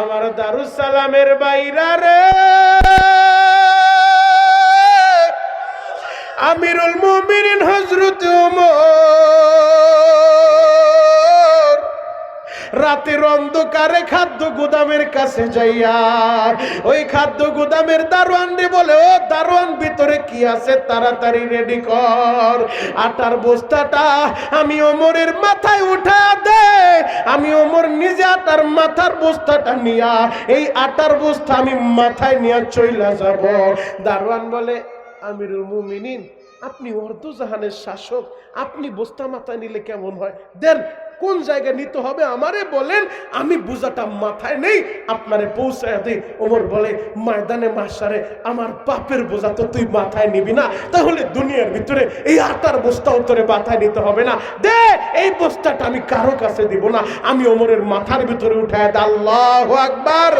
আমার দারুসালামের বাইরা রে। আমিরুল মুমিনিন হজরত ওমর। রাতের অন্ধকারে খাদ্য গুদামের কাছে যাইয়া, ওই খাদ্য গুদামের দারোয়ান রে বলে, ও দারোয়ান, ভিতরে কি আছে? তাড়াতাড়ি রেডি কর। আটার বস্তাটা আমি ওমরের মাথায় উঠা দে। আমি ওমর নিজে আটার মাথার বস্তাটা নিয়া, এই আটার বস্তা আমি মাথায় নিয়ে চইলা যাব। দারোয়ান বলে, আমিরুল মুমিনিন, আপনি অর্ধজাহানের শাসক, আপনি বস্তা মাথায় নিলে কেমন হয়? দেন কোন জায়গায় নিতে হবে আমারে বলেন। আমি বোঝাটা মাথায় নেই। আপনারে পৌঁছায় দিই। ওমর বলে, ময়দানে মাসারে আমার পাপের বোঝা তো তুই মাথায় নিবি না। তাহলে দুনিয়ার ভিতরে এই আটার বস্তা উত্তরে মাথায় নিতে হবে না। দে, এই বস্তাটা আমি কারও কাছে দিব না। আমি ওমরের মাথার ভিতরে উঠায় আল্লাহ আকবার।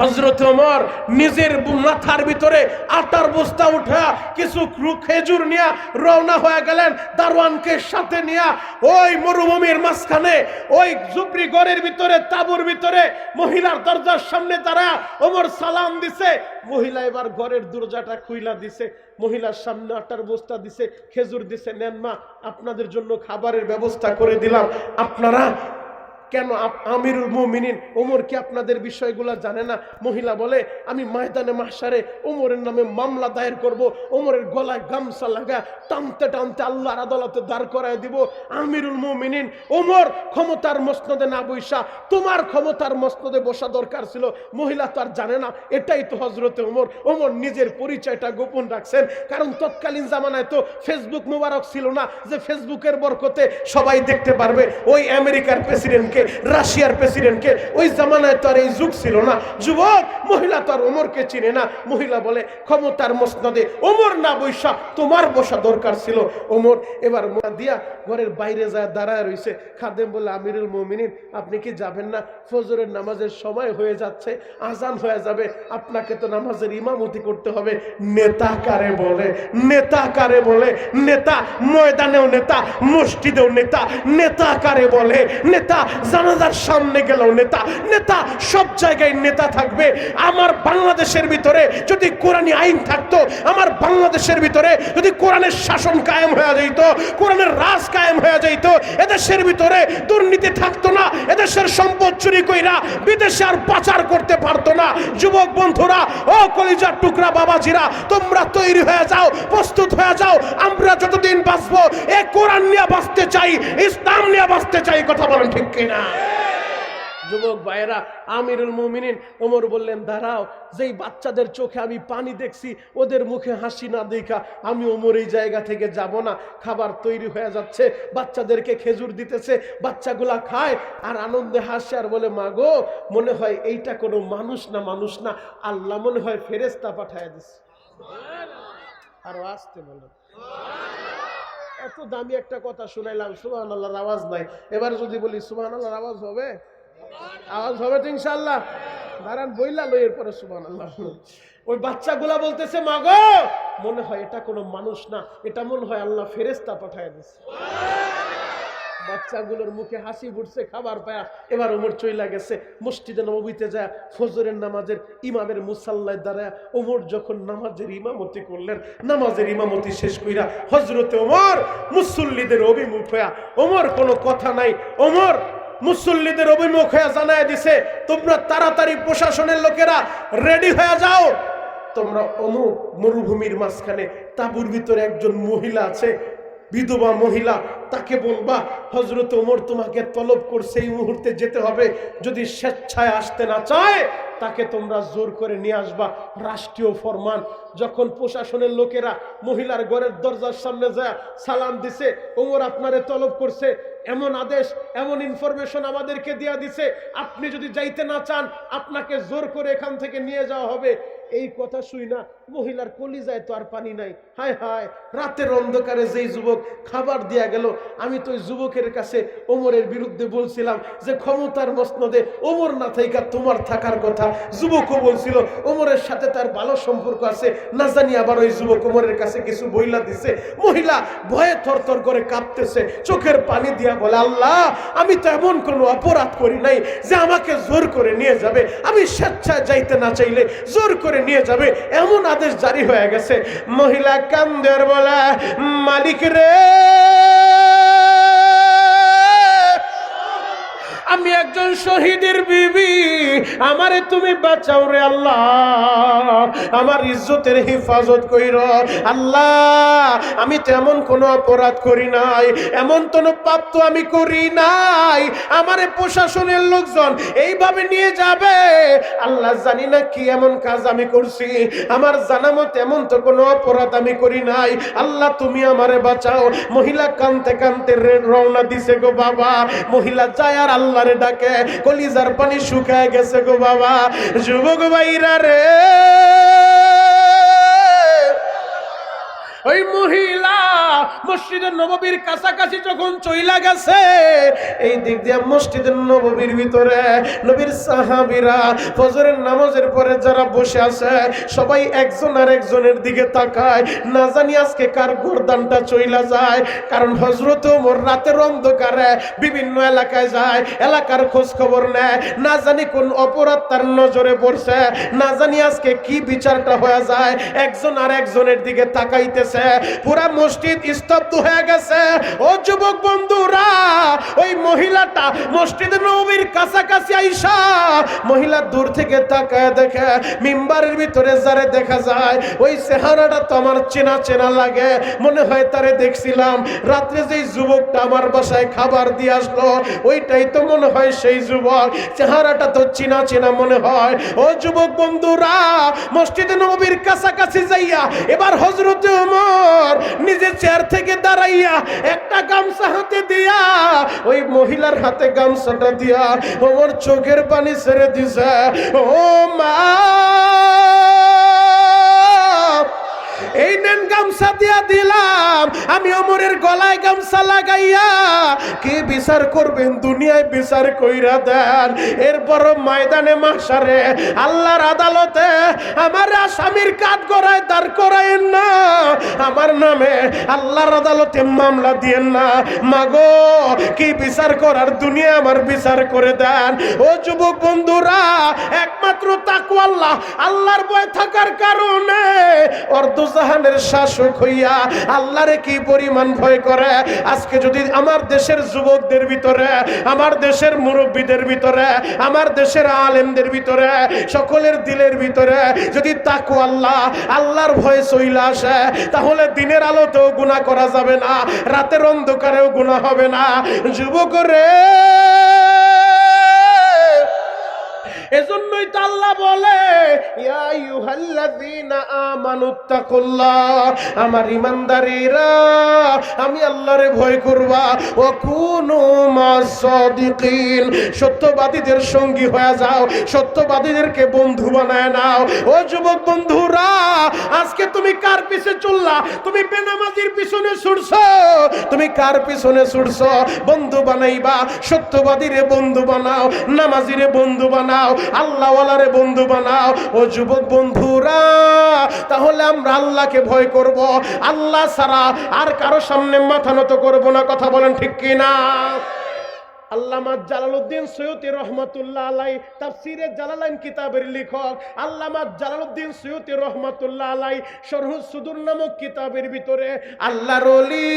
হজরত ওমর নিজের মাথার ভিতরে আটার বস্তা উঠা কিছু খেজুর নিয়া রওনা হয়ে গেলেন দারোয়ানকে সাথে নিয়া। ওই মরুভূমির মাঝখানে, ওই জুবরি গড়ের ভিতরে, তাবুর ভিতরে মহিলার দরজার সামনে তারা ওমর সালাম দিছে। মহিলা এবার ঘরের দরজাটা খুইলা দিছে, মহিলার সামনে আটার বস্তা দিছে, খেজুর দিছে, নেন মা, আপনাদের জন্য খাবারের ব্যবস্থা করে দিলাম। আপনারা কেন আমিরুল মুমিনিন? ওমর কি আপনাদের বিষয়গুলো জানে না? মহিলা বলে, আমি ময়দানে মাসারে ওমরের নামে মামলা দায়ের করব, ওমরের গলায় গামছা লাগা, টানতে টানতে আল্লাহর আদালতে দাঁড় করায় দিব। আমিরুল মুমিনিন, ওমর ক্ষমতার মসনদে না বৈশা, তোমার ক্ষমতার মসনদে বসা দরকার ছিল। মহিলা তো আর জানে না, এটাই তো হজরতে ওমর। ওমর নিজের পরিচয়টা গোপন রাখছেন, কারণ তৎকালীন জামানায় তো ফেসবুক মুবারক ছিল না, যে ফেসবুকের বরকতে সবাই দেখতে পারবে, ওই আমেরিকার প্রেসিডেন্টকে রাশিয়ার প্রেসিডেন্টকে ওই জামানায় তো আর এই যুগ ছিল না। যুবক, মহিলা তো আর ওমরকে চিনে না। মহিলা বলে, ক্ষমতার মসনদে ওমর না বৈশা, তোমার বসা দরকার ছিল। ওমর এবার দিয়া ঘরের বাইরে যায় দাঁড়ায় রইছে, খাদেম বলে, আমিরুল মমিনিন, আপনি কি যাবেন না? ফজরের নামাজের সময় হয়ে যাচ্ছে, আজান হয়ে যাবে, আপনাকে তো নামাজের ইমামতি করতে হবে। নেতা কারে বলে? নেতা কারে বলে? নেতা ময়দানেও নেতা, মসজিদেও নেতা। নেতা কারে বলে? নেতা জানাজার সামনে গেলেও নেতা নেতা সব জায়গায় নেতা থাকবে। আমার বাংলাদেশের ভিতরে যদি কোরআনী আইন থাকতো, আমার বাংলাদেশের ভিতরে যদি কোরআনের শাসন কায়েম হয়ে যাইতো, কোরআনের রাজ কায়েম হয়ে যাইতো, এদেশের ভিতরে দুর্নীতি থাকতো না, এদেশের সম্পদ চুরি কইরা বিদেশে আর পাচার করতে পারতো না। যুবক বন্ধুরা, ও কলিজার টুকরা বাবাজিরা, তোমরা তৈরি হয়ে যাও, প্রস্তুত হয়ে যাও, আমরা যতদিন বাঁচবো, এ কোরআন নিয়ে বাঁচতে চাই, ইসলাম নিয়ে বাঁচতে চাই, কথা বলেন ঠিক কিনা? যুবক ভাইয়েরা, আমিরুল মুমিনিন ওমর বললেন, দাঁড়াও, যেই বাচ্চাদের চোখে আমি পানি দেখছি, ওদের মুখে হাসি না দেখা, আমি ওমর এই জায়গা থেকে যাব না। খাবার তৈরি হয়ে যাচ্ছে, বাচ্চাদেরকে খেজুর দিতেছে, বাচ্চাগুলা খায় আর আনন্দে হাসে আর বলে মা গো মনে হয় এইটা কোনো মানুষ না মানুষ না। আল্লাহ মনে হয় ফেরেস্তা পাঠায় দিছে। আরও আসতে বলো। এত দামি একটা কথা শুনাইলাম সুহান আল্লাহর আওয়াজ নাই। এবার যদি বলি সুহান আল্লাহর আওয়াজ হবে? আওয়াজ হবে তো ইনশাল্লাহ দাঁড়ান, বইলা লই এরপরে সুহান আল্লাহ ওই বাচ্চাগুলা বলতেছে, মাগো! মনে হয় এটা কোনো মানুষ না, এটা মনে হয় আল্লাহ ফেরেস্তা পাঠায় দিছে। বাচ্চাগুলোর মুখে হাসি ফুটছে, খাবার পায়া। এবার ওমর চইলা গেছে, মসজিদে নবীতে যায়, ফজরের নামাজের ইমামের মুসাল্লায় দাঁড়ায়। ওমর যখন নামাজের ইমামতি করলেন, নামাজের ইমামতি শেষ কইরা হজরতে ওমর মুসল্লিদের অভিমুখ হইয়া, ওমর, কোনো কথা নাই। ওমর মুসল্লিদের অভিমুখ হয়ে জানায় দিছে, তোমরা তাড়াতাড়ি প্রশাসনের লোকেরা রেডি হয়ে যাও। তোমরা অমুক মরুভূমির মাঝখানে, তাবুর ভিতরে একজন মহিলা আছে বিধবা মহিলা, তাকে বলবা হজরত ওমর তোমাকে তলব করছে, এই মুহূর্তে যেতে হবে। যদি স্বেচ্ছায় আসতে না চায়, তাকে তোমরা জোর করে নিয়ে আসবা। রাষ্ট্রীয় ফরমান, যখন প্রশাসনের লোকেরা মহিলার ঘরের দরজার সামনে যায়, সালাম দিছে, ওমর আপনারে তলব করছে, এমন আদেশ, এমন ইনফরমেশন আমাদেরকে দিয়া দিছে, আপনি যদি যাইতে না চান, আপনাকে জোর করে এখান থেকে নিয়ে যাওয়া হবে। এই কথা শুই না মহিলার কলিজায় তো আর পানি নাই। হায় হায়, রাতের অন্ধকারে যেই যুবক খাবার দিয়া গেল, আমি তো ওই যুবকের কাছে ওমরের বিরুদ্ধে বলছিলাম যে ক্ষমতার মসনদে ওমর না থাইকা তোমার থাকার কথা। যুবকও বলছিল, ওমরের সাথে তার ভালো সম্পর্ক আছে, না জানি আবার ওই যুবক ওমরের কাছে কিছু বইলা দিছে। মহিলা ভয়ে থরথর করে কাঁপতেছে, চোখের পানি দিয়া বলে, আল্লাহ, আমি তো এমন কোনো অপরাধ করি নাই যে আমাকে জোর করে নিয়ে যাবে। আমি স্বেচ্ছায় যাইতে না চাইলে জোর করে নিয়ে যাবে। এমন আদেশ জারি হয়ে গেছে। মহিলা কান্দের বলা মালিক রে। আমি একজন শহীদের বিবি। আমারে তুমি বাঁচাও রে আল্লাহ। আমার ইজ্জতের হেফাজত কইর। আল্লাহ, আমি তেমন কোনো অপরাধ করি নাই। এমন কোনো পাপ তো আমি করি নাই। আমারে প্রশাসনের লোকজন এইভাবে নিয়ে যাবে। আল্লাহ জানি না কি এমন কাজ আমি করছি। আমার জানা মতো এমন তো কোনো অপরাধ আমি করি নাই। আল্লাহ, তুমি আমারে বাঁচাও। মহিলা কানতে কানতে রওনা দিছে গো বাবা। মহিলা যায় আর আল্লাহরে ডাকে কলিজার পানি শুকায় গেছে গো বাবা। যুবক ভাইরা রে। ওই মহিলা মসজিদের নববীর কাছাকাছি যখন চইলা গেছে, এই দিক দিয়ে মসজিদের নববীর ভিতরে নবীর সাহাবীরা ফজরের নামাজের পরে যারা বসে আছে, সবাই একজন আর একজনের দিকে তাকায়। না জানি আজকে কার গর্দানটা চইলা যায়, কারণ হজরত ওমর রাতের অন্ধকারে বিভিন্ন এলাকায় যায়, এলাকার খোঁজ খবর নেয়। না জানি কোন অপরাধ তার নজরে পড়ছে, না জানি আজকে কি বিচারটা হয়ে যায়। একজন আর একজনের দিকে তাকাইতেছে। পুরা মসজিদ স্তব্ধ হয়ে গেছে। ও যুবক বন্ধুরা, ওই মহিলাটা মসজিদ নবীর কাছাকাছি আইসা, মহিলা দূর থেকে তাকায় দেখে, মিম্বারের ভিতরে যারে দেখা যায়, ওই চেহারাটা তো আমার চেনা চেনা লাগে। মনে হয় তারে দেখছিলাম। রাত্রে যেই যুবকটা আমার বাসায় খাবার দিয়ে আসলো, ওইটাই তো মনে হয় সেই যুবক। চেহারাটা তো চেনা চেনা মনে হয়। ও যুবক বন্ধুরা, মসজিদে নবীর কাছাকাছি যাইয়া, এবার হজরত ওমর নিজে চেয়ার থেকে দাঁড়াইয়া একটা গামছা হাতে দিয়া, ওই মহিলার হাতে গামছাটা দিয়া ওমর চোখের পানি ছেড়ে দিছে। ও মা! এই নেন গামছা দিয়া দিলাম। আমি অমরের গলায় গামছা লাগাইয়া কি বিচার করবেন? দুনিয়ায় বিচার কইরা দেন। এরপর ময়দানে মাসারে আল্লাহর আদালতে আমার আসামির কাঠ করায় দাঁড় করায়েন না। আমার নামে আল্লাহর আদালতে মামলা দিয়েন না। মাগো, কি বিচার করার দুনিয়া আমার বিচার করে দেন। ও যুবক বন্ধুরা, একমাত্র তাকু আল্লাহ আল্লাহর বয় থাকার কারণে অর্ধজাহানের শাসক হইয়া আল্লাহরে কি পরিমাণ ভয় করে? আজকে যদি আমার দেশের যুবকদের ভিতরে, আমার দেশের মুরব্বীদের ভিতরে, আমার দেশের আলেমদের ভিতরে, সকলের দিলের ভিতরে যদি তাকু আল্লাহ, আল্লাহর ভয় চইলা আসে, তাহলে দিনের আলোতেও গুণা করা যাবে না, রাতের অন্ধকারেও গুণা হবে না। যুবক রে! এজন্যই তো আল্লাহ বলে আমার ইমানদারিরা আমি আল্লাহরে ভয় করবা ওয়া কুনু সত্যবাদীদের সঙ্গী হয়ে যাও, সত্যবাদীদেরকে বন্ধু বানায় নাও। ও যুবক বন্ধুরা, আজকে তুমি কার পিছে চললা? তুমি বেনামাজির পিছনে ছুটছো? তুমি কার পিছনে ছুটছো? বন্ধু বানাইবা, সত্যবাদীরে বন্ধু বানাও, নামাজিরে বন্ধু বানাও আল্লাহওয়ালারে বন্ধু বানাও। ও যুবক বন্ধুরা, তাহলে আমরা আল্লাহকে ভয় করব। আল্লাহ সারা আর কারও সামনে মাথা নত করব না। কথা বলেন ঠিক কিনা? আল্লামা রহমতুল্লাহ আলাই তাফসিরে জালালাইন কিতাবের লেখক। আল্লামা রহমতুল্লাহ আলাই সুদূর নামক কিতাবের ভিতরে আল্লাহর ওলি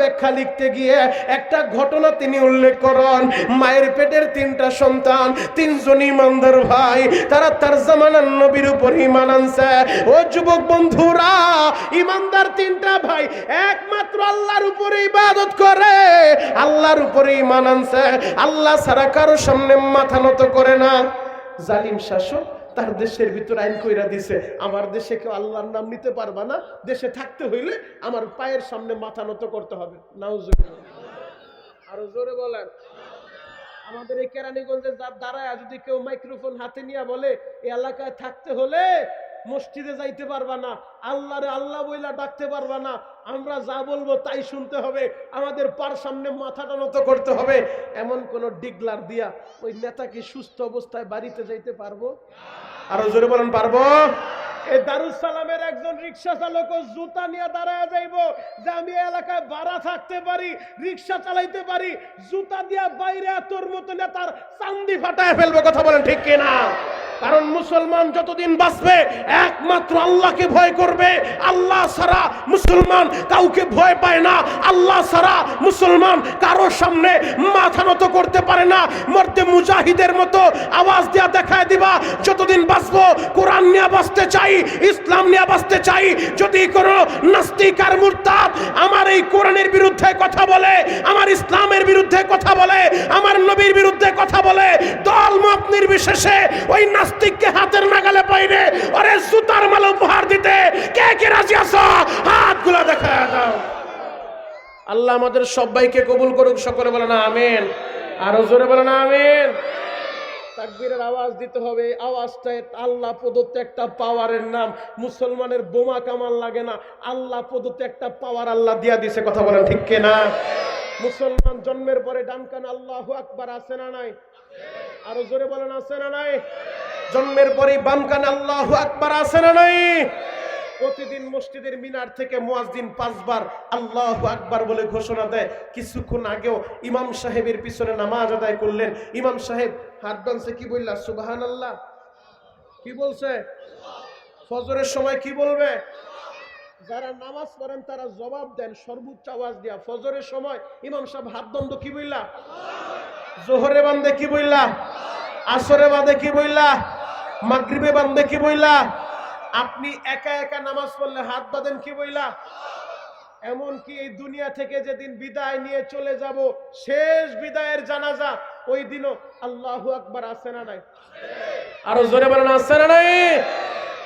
ব্যাখ্যা লিখতে গিয়ে একটা ঘটনা তিনি উল্লেখ করেন। মায়ের পেটের তিনটা সন্তান, তিনজন ইমানদার ভাই, তারা তার জামানার নবীর উপর ইমান আনছে। ও যুবক বন্ধুরা, ইমানদার তিনটা ভাই একমাত্র আল্লাহর উপরে ইবাদত করে। আল্লাহর উপরে ইমান আনছে, আল্লাহ ছাড়া কারও সামনে মাথা নত করে না। জালিম শাসক তার দেশের ভিতর আইন কইরা দিছে, আমার দেশে কেউ আল্লাহর নাম নিতে পারবা না, দেশে থাকতে হইলে আমার পায়ের সামনে মাথা নত করতে হবে। নাউজুবিল্লাহ। আরও জোরে বলেন। আমাদের এই কেরানীগঞ্জে দাঁড়ায়, যদি কেউ মাইক্রোফোন হাতে নিয়ে বলে, এই এলাকায় থাকতে হলে মসজিদে যাইতে পারবা না, আল্লাহরে আল্লাহ বইলা ডাকতে পারবা না, আমরা যা বলব তাই শুনতে হবে, আমাদের পার সামনে মাথাটা নত করতে হবে। এমন কোন ডিগলার দিয়া ওই নেতাকে সুস্থ অবস্থায় বাড়িতে যাইতে পারব? আরও জোরে বলেন, পারব? এই দারুস একজন রিক্সা চালক জুতা নিয়ে দাঁড়ায় যাইব, যে আমি এলাকায় ভাড়া থাকতে পারি রিক্সা চালাইতে পারি, জুতা দিয়া বাইরে তোর মতো নেতার চান্দি ফাটায় ফেলবে, কথা বলেন ঠিক কিনা? কারণ মুসলমান যতদিন বাঁচবে, একমাত্র আল্লাহকে ভয় করবে। আল্লাহ ছাড়া মুসলমান কাউকে ভয় পায় না। আল্লাহ ছাড়া মুসলমান কারও সামনে মাথা নত করতে পারে না। মর্দে মুজাহিদের মতো আওয়াজ দেয়া দেখায় দিবা, যতদিন বাঁচবো, কোরআন নিয়ে বাঁচতে চাই, ইসলাম নিয়ে বাঁচতে চাই। যদি কোনো নাস্তিক আর মুরতাদ আমার এই কোরআনের বিরুদ্ধে কথা বলে, আমার ইসলামের বিরুদ্ধে কথা বলে, আমার নবীর বিরুদ্ধে কথা বলে নির্বিশেষে ওই নাস্তিককে হাতের নাগালে পাইরে ওরে জুতার মাল উপহার দিতে। কে কে রাজি আছো? হাতগুলো দেখা দাও। আল্লাহ আমাদের সবাইকে কবুল করুক, সকলে বলে না, আমেন। আরও জোরে বলে না, আমেন। তাকবীরের আওয়াজ দিতে হবে আওয়াজটা আল্লাহ প্রদত্ত একটা পাওয়ারের নাম। মুসলমানের বোমা কামাল লাগে না, আল্লাহ প্রদত্ত একটা পাওয়ার আল্লাহ দিয়া দিছে, কথা বলেন ঠিক না মুসলমান জন্মের পরে ডানকান আল্লাহ আকবার আছে না নাই? আরও জোরে বলেন, আছে না নাই? জন্মের পরে বাম কান আল্লাহ আকবার, আছে না নাই? প্রতিদিন মসজিদের মিনার থেকে মুয়াজ্জিন পাঁচবার আল্লাহ আকবার বলে ঘোষণা দেয়। কিছুক্ষণ আগেও ইমাম সাহেবের পিছনে নামাজ আদায় করলেন। ইমাম সাহেব হাত বানছে কি বললা? সুবাহান আল্লাহ কি বলছে? ফজরের সময় কি বলবে? যারা নামাজ পড়েন, তারা জবাব দেন, সর্বোচ্চ আওয়াজ দিয়া। ফজরের সময় ইমাম সাহেব হাত দ্বন্দ্ব কি বললা? জোহরে বান্দে কি বইলা? আসরে বান্দে কি বইলা? মাগরিবে বান্দে কি বইলা? আপনি একা একা নামাজ পড়লে হাত বাঁধেন কি বইলা? এমন কি এই দুনিয়া থেকে যেদিন বিদায় নিয়ে চলে যাব, শেষ বিদায়ের জানাজা ওই দিনও আল্লাহু আকবার আছে না নাই? আরও জোরে বলেন, আছে না নাই?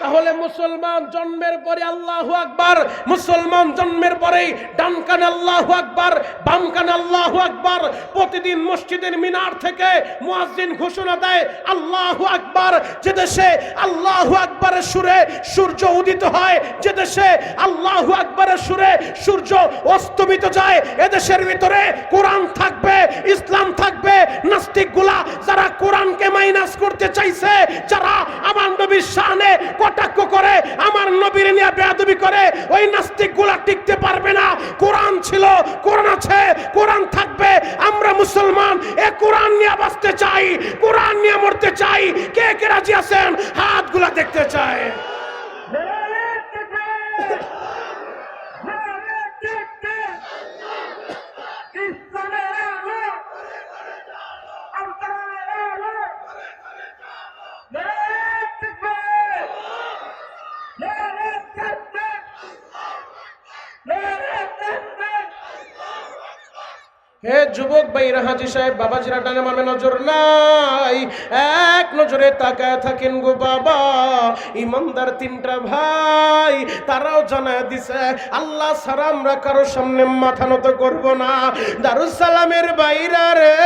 তাহলে মুসলমান জন্মের পরে আল্লাহু আকবার, মুসলমান জন্মের পরেই ডান কানে আল্লাহু আকবার, বাম কানে আল্লাহু আকবার, প্রতিদিন মসজিদের মিনার থেকে মুয়াজ্জিন ঘোষণা দেয়, আল্লাহু আকবার, যে দেশে আল্লাহু আকবারের সুরে সূর্য উদিত হয়, যে দেশে আল্লাহু আকবারের সুরে সূর্য অস্তমিত যায়, এদেশের ভিতরে কোরআন থাকবে, ইসলাম থাকবে, নাস্তিকগুলা যারা কোরআনকে মাইনাস করতে চাইছে, যারা আমার নবীর শানে কটাক্ষ করে, আমার নবীর নিয়ে বেয়াদবি করে, ওই নাস্তিকগুলা টিকতে পারবে না। কোরআন ছিল, কোরআন আছে, কোরআন থাকবে। আমরা মুসলমান, এ কোরআন নিয়ে বাঁচতে চাই, কোরআন নিয়ে মরতে চাই। কে কে রাজি আছেন? হাতগুলা দেখতে চায়। হে যুবক ভাইরা, হাজি সাহেব, বাবাজিরা ডানে মামে নজর নাই। এক নজরে তাকায় থাকেন গো বাবা। ইমানদার তিনটা ভাই, তারাও জানায় দিছে, আল্লাহ সারা আমরা কারও সামনে মাথা নত করব না। দারুস সালামের বাইরা রে।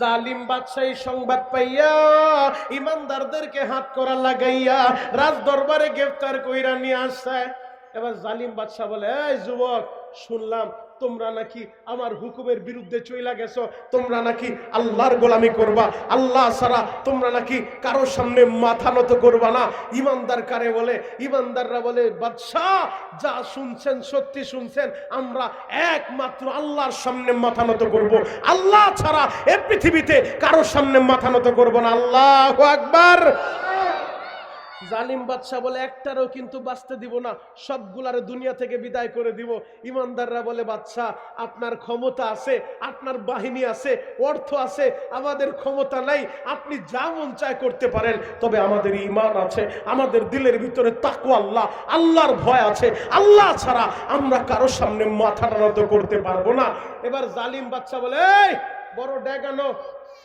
জালিম বাদশাহী সংবাদ পাইয়া ইমানদারদেরকে হাত করা লাগাইয়া রাজ দরবারে গ্রেফতার কইরা নিয়ে আসছে। এবার জালিম বাদশাহ বলে, এই যুবক, শুনলাম তোমরা নাকি আমার হুকুমের বিরুদ্ধে চইলা গেছো। তোমরা নাকি আল্লাহর গোলামি করবা। আল্লাহ ছাড়া তোমরা নাকি কারও সামনে মাথা নত করবা না। ইমানদার কারে বলে, ইমানদাররা বলে, বাদশাহ, যা শুনছেন, সত্যি শুনছেন, আমরা একমাত্র আল্লাহর সামনে মাথা নত করব। আল্লাহ ছাড়া এ পৃথিবীতে কারও সামনে মাথা নত করব না। আল্লাহ আকবার। জালিম বাদশাহ বলে, একটারও কিন্তু বাঁচতে দিব না, সবগুলার দুনিয়া থেকে বিদায় করে দিব। ইমানদাররা বলে, বাদশাহ, আপনার ক্ষমতা আছে, আপনার বাহিনী আছে, অর্থ আছে, আমাদের ক্ষমতা নাই, আপনি যা মন চায় করতে পারেন, তবে আমাদের ইমান আছে, আমাদের দিলের ভিতরে তাকু আল্লাহ, আল্লাহর ভয় আছে, আল্লাহ ছাড়া আমরা কারোর সামনে মাথা নত করতে পারব না। এবার জালিম বাচ্চা বলে, এই, বড় ড্যাগানো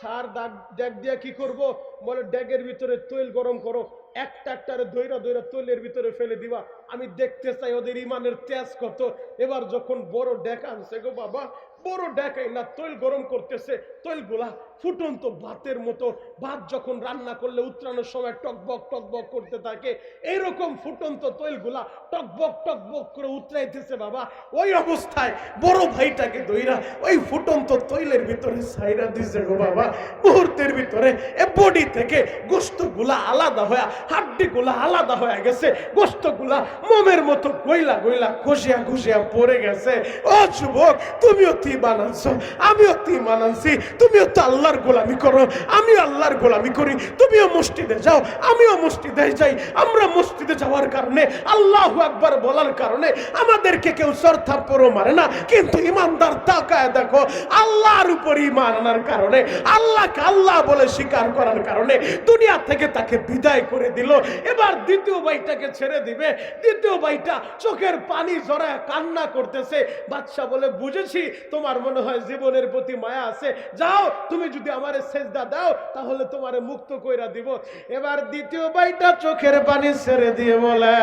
সার দাগ, ড্যাগ দিয়ে কি করব? বলে, ড্যাগের ভিতরে তৈল গরম করো। একটা একটারে দৈরা দৈরা তৈলের ভিতরে ফেলে দিবা। আমি দেখতে চাই ওদের ইমানের তেজ কত। এবার যখন বড় ডেকা আনছে গো বাবা, বড় ডেকাই না, তৈল গরম করতেছে তৈলগুলা ফুটন্ত ভাতের মতো ভাত যখন রান্না করলে উত্তরানোর সময় টকবক টকবক করতে থাকে এইরকম ফুটন্ত তৈলগুলা টকবক টকবক করে উতরাইতেছে বাবা। ওই অবস্থায় বড় ভাইটাকে দইরা ওই ফুটন্ত তৈলের ভিতরে সাইরা দিছে গো বাবা। মুহূর্তের ভিতরে এ বডি থেকে গোস্তগুলা আলাদা হয়ে, হাড্ডিগুলা আলাদা হয়ে গেছে। গোস্তগুলা মোমের মতো গইলা গইলা খুশিয়া খুশিয়া পড়ে গেছে। ও যুবক, তুমিও তি বানানছো, আমিও তি বানানছি, তুমিও তো আল্লাহর গোলামি করো। আমি আল্লাহর গোলামি করি। তুমিও মসজিদে যাও, আমিও মসজিদে যাই। আমরা মসজিদে যাওয়ার কারণে, আল্লাহ আকবার বলার কারণে আমাদেরকে কেউ সরথাপ্পরও মারে না। কিন্তু ইমানদার তাকায় দেখো, আল্লাহর উপর ইমান আনার কারণে, আল্লাহকে আল্লাহ বলে স্বীকার করার কারণে দুনিয়া থেকে তাকে বিদায় করে দিল। এবার দ্বিতীয় ভাইটাকে ছেড়ে দিবে। দ্বিতীয় ভাইটা চোখের পানি জড়ায় কান্না করতেছে। বাদশা বলে, বুঝেছি, তোমার মনে হয় জীবনের প্রতি মায়া আছে। যাও, তুমি যদি আমারে সেজদা দাও, তাহলে তোমারে মুক্ত কইরা দিব। এবার দ্বিতীয় বাইটা চোখের পানি ছেড়ে দিয়ে বলে,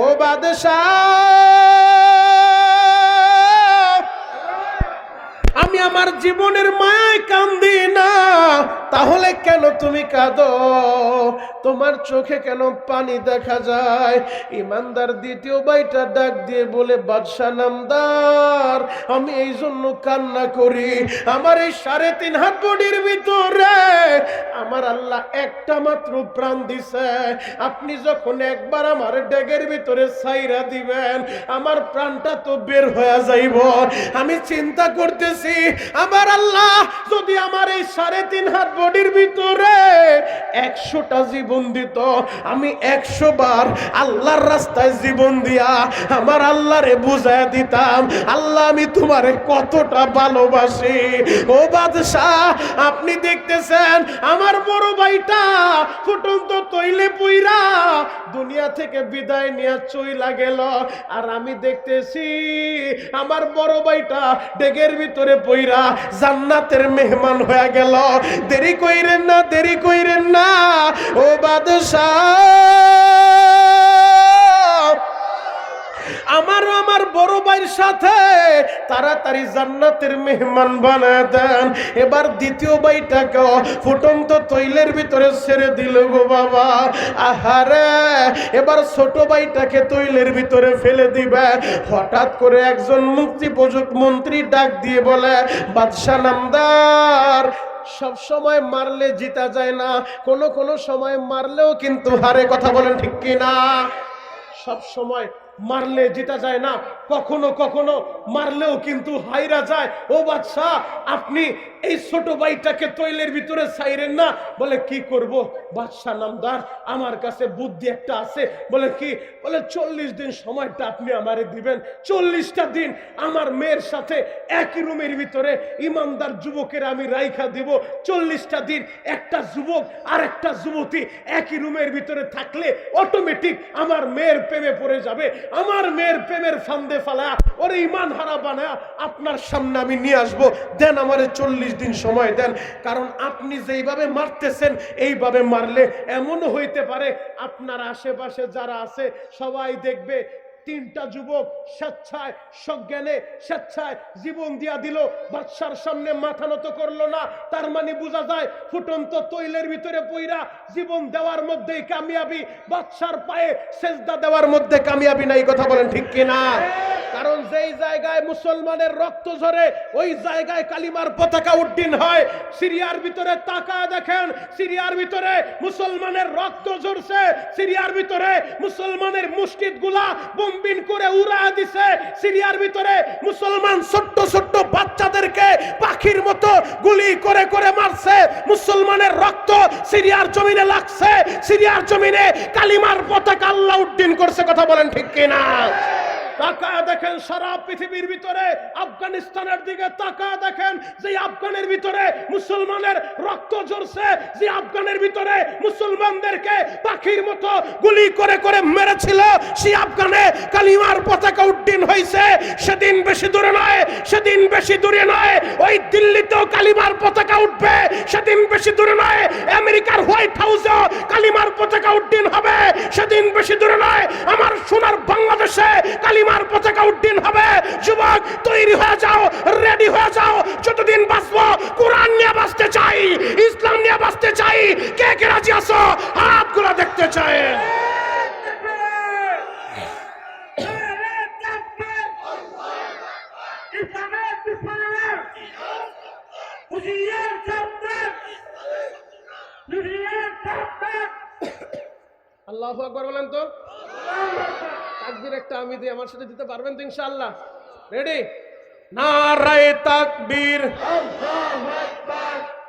ও বাদশাহ, আমি আমার জীবনের মায়ায় কান্দি না, তাহলে কেন তুমি কাঁদো? তোমার চোখে কেন পানি দেখা যায়? ইমানদার দ্বিতীয় বাইটা ডাক দিয়ে বলে বাদশা নামদার, আমি এই জন্য কান্না করি। আমার এই সাড়ে তিন হাত বডির ভিতরে আমার আল্লাহ একটা মাত্র প্রাণ দিছে। আপনি যখন একবার আমার ডেগের ভিতরে সাইরা দিবেন, আমার প্রাণটা তো বের হয়ে যাইব। আমি চিন্তা করতেছি, আমার আল্লাহ যদি আমার এই সাড়ে তিন হাত বডির ভিতরে একশোটা জীবন দিত আমি একশো বার আল্লাহর রাস্তায় জীবন দিয়া আমার আল্লাহরে বুঝায় দিতাম, আল্লাহ, আমি তোমারে কতটা ভালোবাসি। ও বাদশাহ, আপনি দেখতেছেন আমার বড় ভাইটা ফুটন্ত তৈলে পুইরা দুনিয়া থেকে বিদায় নিয়ে চইলা গেল। আর আমি দেখতেছি আমার বড় ভাইটা ডেগের ভিতরে পইরা জান্নাতের মেহমান হয়ে গেল। দেরি কইরেন না, দেরি কইরেন না। ও বাদশাহ। আমারও আমার বড় ভাইয়ের সাথে তাড়াতাড়ি জান্নাতের মেহমান বানায় দেন। এবার দ্বিতীয় ভাইটাকে ফুটন্ত তৈলের ভিতরে ছেড়ে দিল গো বাবা। আহারে, এবার ছোট ভাইটাকে তৈলের ভিতরে ফেলে দিবে। হঠাৎ করে একজন মুক্তি প্রযোগ মন্ত্রী ডাক দিয়ে বলে, বাদশাহ নামদার সব সময় মারলে জিতা যায় না। কোন কোন সময় মারলেও কিন্তু হারে, কথা বলেন ঠিক কিনা? সব সময় মারলে জিতা যায় না। কখনো কখনো মারলেও কিন্তু হাইরা যায়। ও বাদশাহ, আপনি এই ছোট ভাইটাকে তৈলের ভিতরে ছাইরেন না। বলে, কি করব? বাদশাহ নামদার, আমার কাছে বুদ্ধি একটা আছে। বলে, কি? বলে, চল্লিশ দিন সময়টা আপনি আমারে দিবেন। চল্লিশটা দিন আমার মেয়ের সাথে একই রুমের ভিতরে ইমানদার যুবকের আমি রাইখা দিব। চল্লিশটা দিন একটা যুবক আর একটা যুবতী একই রুমের ভিতরে থাকলে অটোমেটিক আমার মেয়ের প্রেমে পড়ে যাবে। আমার মেয়ের প্রেমের ফান্দে ফালা ওরে ইমান হারা বানায় আপনার সামনে আমি নিয়ে আসব। দেন আমার চল্লিশ দিন সময় দেন, কারণ আপনি যেইভাবে মারতেছেন, এইভাবে মারলে এমনও হইতে পারে আপনার আশেপাশে যারা আছে, সবাই দেখবে তিনটা যুবক স্বেচ্ছায় সজ্ঞানে স্বেচ্ছায় জীবন দিয়া দিল। বাদশার সামনে মাথা নত করল না। তার মানে বোঝা যায় ফুটন্ত তৈলের ভিতরে পইরা জীবন দেওয়ার মধ্যেই কামিয়াবি। বাদশার পায়ে সেজদা দেওয়ার মধ্যে কামিয়াবি নাই কথা বলেন ঠিক কিনা? কারণ যেই জায়গায় মুসলমানের রক্ত ঝরে, ওই জায়গায় কালিমার পতাকা উড্ডীন হয়। সিরিয়ার ভিতরে তাকা দেখেন, সিরিয়ার ভিতরে মুসলমানের রক্ত ঝরছে। সিরিয়ার ভিতরে মুসলমানের মুসজিদগুলা বোমবিন করে উড়া দিছে সিরিয়ার ভিতরে মুসলমান ছোট্ট ছোট্ট বাচ্চাদেরকে পাখির মতো গুলি করে করে মারছে। মুসলমানের রক্ত সিরিয়ার জমিনে লাগছে। সিরিয়ার জমিনে কালিমার পতাকা আল্লাহ উড্ডিন করছে। কথা বলেন ঠিক কিনা? তাকায় দেখেন সারা পৃথিবীর ভিতরে আফগানিস্তানের দিকে তাকায় দেখেন যে আফগানের ভিতরে মুসলমানের রক্ত ঝরছে, যে আফগানের ভিতরে মুসলমানদেরকে পাখির মতো গুলি করে করে মেরেছিল সেই আফগানে কালিমার পতাকা উড্ডীন হয়েছে সেদিন বেশি দূরে নয়, সেদিন বেশি দূরে নয়, ওই দিল্লিতেও কালিমার পতাকা উঠবে। সেদিন বেশি দূরে নয়, আমেরিকার হোয়াইট হাউসেও কালিমার পতাকা উড্ডীন হবে। সেদিন বেশি দূরে নয়, আমার সোনার বাংলাদেশে কালিমার পতাকা উড্ডীন হবে যুবক তৈরি হয়ে যাও রেডি হয়ে যাও যতদিন বাঁচবো কোরআন নিয়ে বাঁচতে চাই ভাই কে কে রাজি আছো হাতগুলো দেখতে চায় আল্লাহ আকবার বলেন তো? তাকবীর একটা আমি দিই, আমার সাথে দিতে পারবেন তো ইনশাআল্লাহ? রেডি নারায়ে তাকবীর।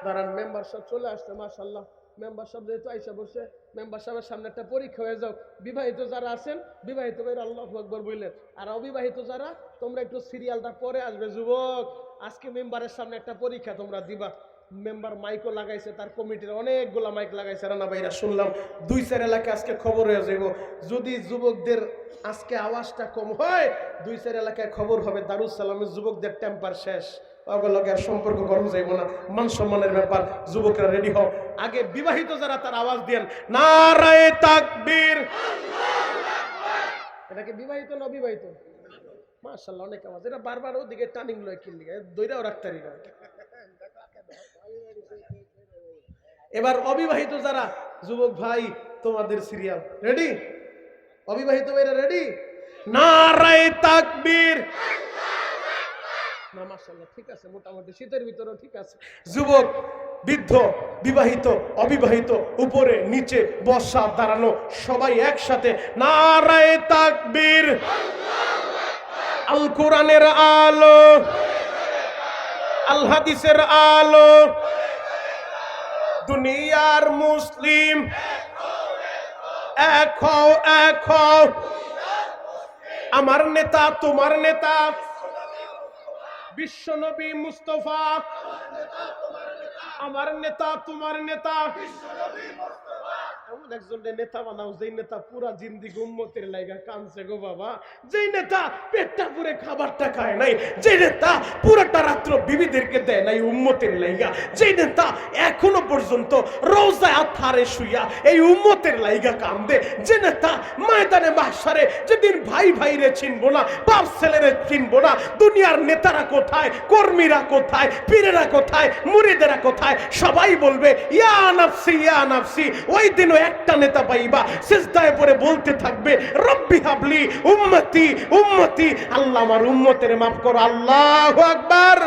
দাঁড়ান মেম্বার সব চলে আসছে মাশাল্লাহ মেম্বার সব যেহেতু আইসা বসে মেম্বার সাহেবের সামনে একটা পরীক্ষা হয়ে যাও বিবাহিত যারা আছেন, বিবাহিত ভাইরা আল্লাহ আকবর বললেন। আর অবিবাহিত যারা, তোমরা একটু সিরিয়ালটা পরে আসবে, যুবক। আজকে মেম্বারের সামনে একটা পরীক্ষা তোমরা দিবা। মেম্বার মাইকও লাগাইছে, তার কমিটির অনেকগুলা মাইক লাগাইছে। রানা ভাইরা, শুনলাম দুই চার এলাকায় আজকে খবর হয়ে যাইব। যদি যুবকদের আজকে আওয়াজটা কম হয়, দুই চার এলাকায় খবর হবে দারুস সালামের যুবকদের টেম্পার শেষ। আর সম্পর্ক করা যাইব না, মান সম্মানের ব্যাপার, যুবকরা রেডি হও। আগে বিবাহিত যারা, তার আওয়াজ দেন নারায়ে তাকবীর! এটা কি বিবাহিত না অবিবাহিত? মাশাআল্লাহ, অনেক আওয়াজ। এটা বারবার ওদিকে টার্নিং লয় কিনলি দইরাও রাখতারি না। এবার অবিবাহিত যারা, যুবক ভাই, তোমাদের সিরিয়াল রেডি অবিবাহিত ভাইরা রেডি তাকবীর। না ঠিক আছে, মোটামুটি শীতের ঠিক আছে। যুবক, বৃদ্ধ, বিবাহিত, অবিবাহিত, উপরে, নিচে বসা দাঁড়ানো, সবাই একসাথে। নারায়ে তাকবীর। আল কোরআনের আলো। আল হাদিসের আলো। দুনিয়ার মুসলিম। এক হও এক হও। আমার নেতা, তোমার নেতা। বিশ্বনবী মুস্তফা। আমার নেতা, তোমার নেতা। এখনও পর্যন্ত শুইয়া এই উম্মতের লাইগা কান্দে, যে নেতা ময়দানে মাসারে যেদিন ভাই ভাইরে চিনবো না, বাপ ছেলেরে চিনবো না, দুনিয়ার নেতারা কোথায়, কর্মীরা কোথায়, পীরেরা কোথায়, মুরিদেরা কোথায়, সবাই বলবে, ইয়া নাফসি ইয়া নাফসি, ওই দিনও একটা নেতা পাইবা সিজদায় পরে বলতে থাকবে, রব্বি হাবলি উম্মতি উম্মতি, আল্লাহ আমার উম্মতের মাফ করো, আল্লাহু আকবার।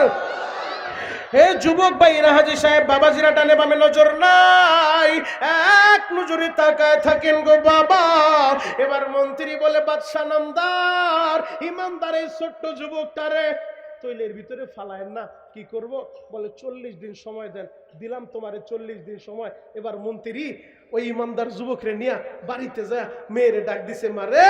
হে যুবক ভাই হাজি সাহেব, বাবাজিরা টানে বামে নজর নাই, এক নজরে তাকায় থাকেন গো বাবা। এবার মন্ত্রী বলে বাদশা নামদার ইমানদার ছোট্ট যুবকটারে তৈলের ভিতরে ফালায়েন না। কি করব? বলে, চল্লিশ দিন সময় দেন। দিলাম তোমারে চল্লিশ দিন সময়। এবার মন্ত্রী ওই ইমানদার যুবকরে নিয়ে বাড়িতে যা মেয়েরে ডাক দিছে মারে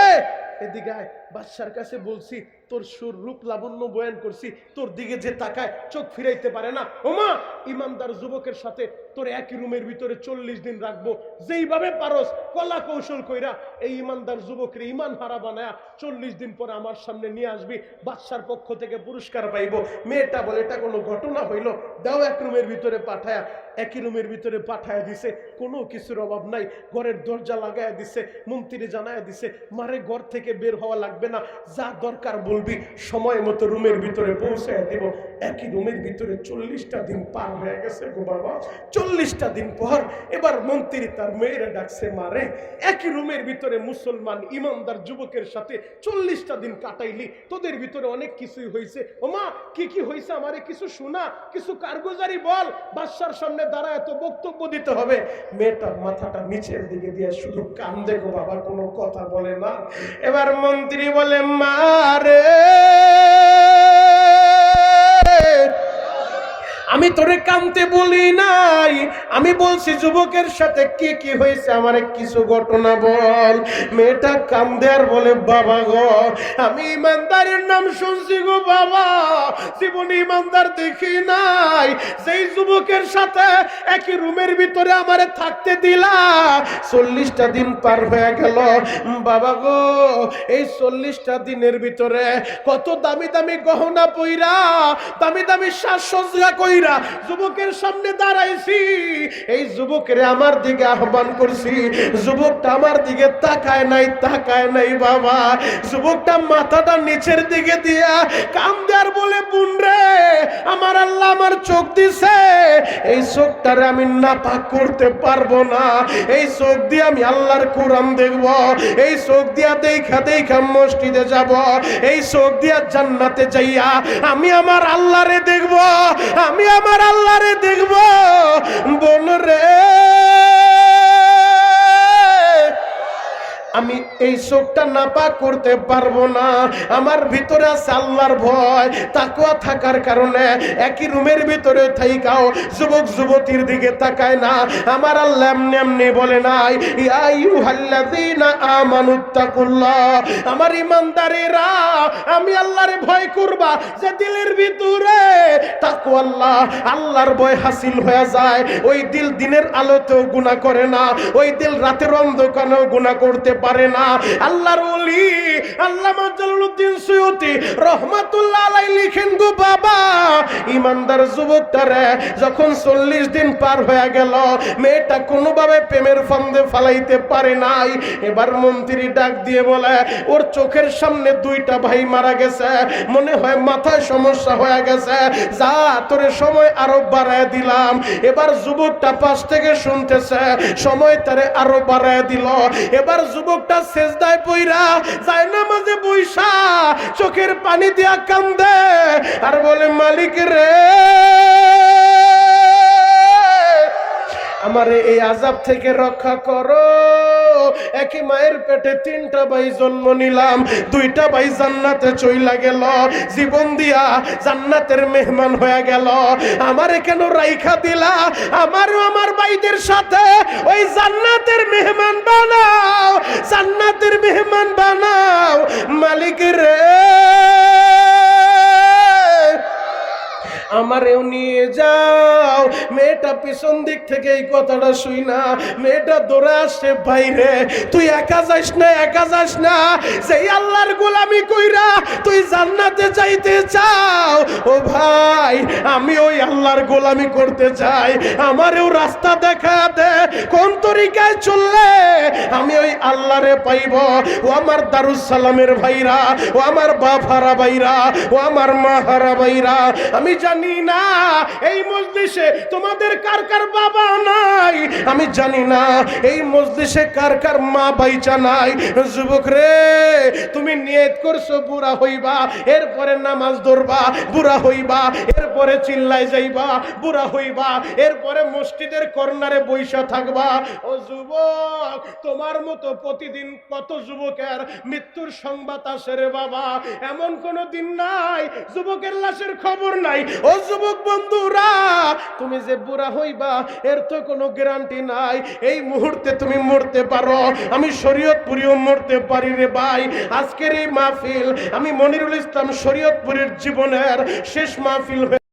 এদিকে বাদশার কাছে বলছি তোর সুর রূপ লাবণ্য বয়ান করছি, তোর দিকে যে তাকায় চোখ ফিরাইতে পারে না। ওমা, ইমানদার যুবকের সাথে তোর একই রুমের ভিতরে চল্লিশ দিন রাখব। যেইভাবে পারস, কলা কৌশল কইরা এই ইমানদার যুবকের ইমান হারা বানায়া চল্লিশ দিন পরে আমার সামনে নিয়ে আসবি, বাদশার পক্ষ থেকে পুরস্কার পাইব। মেয়েটা বলে, এটা কোনো ঘটনা হইল? দাও এক রুমের ভিতরে পাঠায়া। একই রুমের ভিতরে পাঠায় দিছে, কোনো কিছুর অভাব নাই। ঘরের দরজা লাগায়া দিছে, মন্ত্রী জানায়া দিছে, মারে ঘর থেকে বের হওয়া লাগবে না, যা দরকার বলবি সময় মতো রুমের ভিতরে পৌঁছায় দিব। একই রুমের ভিতরে চল্লিশটা দিন পার হয়ে গেছে গো বাবা। চল্লিশটা দিন পর এবার মন্ত্রী তার মেয়েরা ডাকছে মারে একই রুমের ভিতরে মুসলমান ইমানদার যুবকের সাথে চল্লিশটা দিন কাটাইলি। তোদের ভিতরে অনেক কিছুই হয়েছে ওমা কি কি হয়েছে আমারে কিছু শোনা, কিছু কারগুজারি বল। বাদশার সামনে দাঁড়ায় তো বক্তব্য দিতে হবে। মেয়েটার মাথাটা নিচের দিকে দিয়ে শুধু কান্দে গো বাবা, কোনো কথা বলে না। এবার মন্ত্রী বলে মারে আমি তোরে কামতে বলি নাই। আমি বলছি, যুবকের সাথে কি কি হয়েছে? আমার কিছু ঘটনা বল। মেয়েটা কান্দে আর বলে, বাবা গো, আমি ইমানদারের নাম শুনছি গো বাবা। জীবনে ইমানদার দেখি নাই। সেই যুবকের সাথে একই রুমের ভিতরে আমারে থাকতে দিলা, চল্লিশটা দিন পার হয়ে গেল। বাবা গো, এই চল্লিশটা দিনের ভিতরে কত দামি দামি গহনা পইরা, দামি দামি সাজসজ্জা কইরা যুবকের সামনে দাঁড়াইছি। এই যুবকের আমার দিকে আহ্বান করছি। যুবকটা আমার দিকে তাকায় নাই তাকায় নাই বাবা। যুবকটা মাথাটা নিচের দিকে দিয়া কাম দেয়ার বলে, বুন রে, আমার আল্লাহ আমার চোখ দিছে। এই চোখটারে আমি নাপাক করতে পারব না। এই চোখ দিয়ে আমি আল্লাহর কোরআন দেখব। এই চোখ দিয়া দেখা দেখা মসজিদে যাব। এই চোখ দিয়া জান্নাতে যাইয়া আমি আমার আল্লাহরে দেখব। আমি আমার আল্লাহরে দেখব। বোন রে আমি এই চোখটা নাপাক করতে পারব না। আমার ভিতরে আছে আল্লাহর ভয় তাকুয়া থাকার কারণে একই রুমের ভিতরে থাইকাও যুবক, যুবতীর দিকে তাকায় না। আমার আল্লাহ এমনি এমনি বলে নাই আমার ইমানদারেরা, আমি আল্লাহরে ভয় করবা যে দিলের ভিতরে তাকুয়া আল্লাহ, আল্লাহর ভয় হাসিল হয়ে যায়। ওই দিল দিনের আলোতেও গুনাহ করে না, ওই দিল রাতের অন্ধকারেও গুনাহ করতে পারে না। আল্লাহর ওলি আল্লামা জালালউদ্দিন সৈয়দী রহমাতুল্লাহ আলাই লিখেন, গো বাবা, ইমানদার যুবকটারে যখন চল্লিশ দিন পার হয়ে গেল, মেয়েটা কোনোভাবে প্রেমের ফান্দে ফালাইতে পারে নাই। এবার মন্ত্রী ডাক দিয়ে বলে, ওর চোখের সামনে দুইটা ভাই মারা গেছে, মনে হয় মাথায় সমস্যা হয়ে গেছে। যা, তোরে সময় আরও বাড়ায় দিলাম। এবার যুবকটা পাশ থেকে শুনতেছে, সময় তারে আরও বাড়ায় দিল। এবার যুবকটা শেষদায় পইরা যায় না মাঝে বৈশা, চোখের পানি দিয়া কান্দে, আর বলে, মালিক রে, আমার এই আজাব থেকে রক্ষা করো। একই মায়ের পেটে তিনটা ভাই জন্ম নিলাম, দুইটা ভাই জান্নাতে চইলা গেল, জীবন দিয়া জান্নাতের মেহমান হয়ে গেল। আমারে কেন রাইখা দিলা? আমারও আমার ভাইদের সাথে ওই জান্নাতের মেহমান বানাও, জান্নাতের মেহমান বানাও। মালিক রে! আমারেও নিয়ে যাও। মেয়েটা পিছন দিক থেকে এই কথাটা শুই না। মেয়েটা দৌড়ে আসছে বাইরে। তুই একা যাস না, একা যাস না। সেই আল্লাহর গোলামি কইরা তুই জান্নাতে যাইতে চাও। ও ভাই, আমি ওই আল্লাহর গোলামি করতে চাই। আমারেও রাস্তা দেখা দে। কোন তরিকায় চললে আমি ওই আল্লাহরে পাইব। ও আমার দারুস সালামের ভাইরা, ও আমার বাফারা ভাইরা, ও আমার মা হারা ভাইরা। আমি জানি না, এই মজলিসে তোমাদের কার কার বাবা নাই? আমি জানি না, এই মজলিসে কার কার মা বাইচা নাই। যুবক রে, তুমি নিয়ত করছ, বুড়া হইবা, এরপরে নামাজ ধরবা, বুড়া হইবা, এরপরে চিল্লাই যাইবা, বুড়া হইবা, এরপরে মসজিদের কর্নারে বইসা থাকবা। ও যুবক, তোমার মতো প্রতিদিন কত যুবকের মৃত্যুর সংবাদ আসে রে বাবা? এমন কোনো দিন নাই, যুবকের লাশের খবর নাই। ও যুবক বন্ধুরা, তুমি যে বুড়া হইবা, এর তো কোনো গ্যারান্টি নাই। এই মুহূর্তে তুমি মরতে পারো। আমি শরীয়তপুরিও মরতে পারি রে ভাই। আজকের এই মাহফিল, আমি মনিরুল ইসলাম শরীয়তপুরের জীবনের শেষ মাহফিল হয়ে